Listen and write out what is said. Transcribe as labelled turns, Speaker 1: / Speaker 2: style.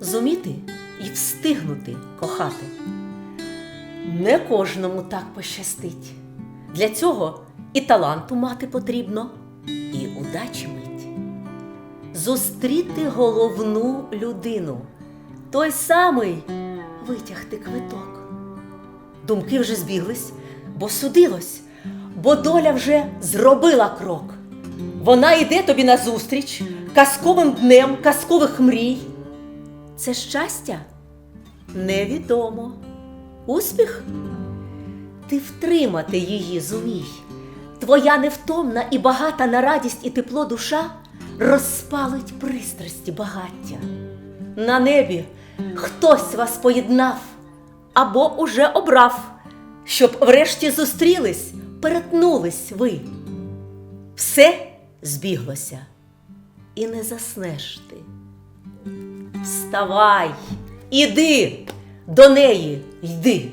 Speaker 1: зуміти і встигнути кохати. Не кожному так пощастить. Для цього і таланту мати потрібно, і удачі мить. Зустріти головну людину, той самий витягти квиток. Думки вже збіглись, бо судилось, бо доля вже зробила крок. Вона йде тобі назустріч казковим днем казкових мрій. Це щастя? Невідомо. Успіх? Ти втримати її зумій. Твоя невтомна і багата на радість і тепло душа розпалить пристрасті багаття. На небі хтось вас поєднав або уже обрав, щоб врешті зустрілись, перетнулись ви. Все збіглося, і не заснеш ти. Вставай, іди, до неї йди.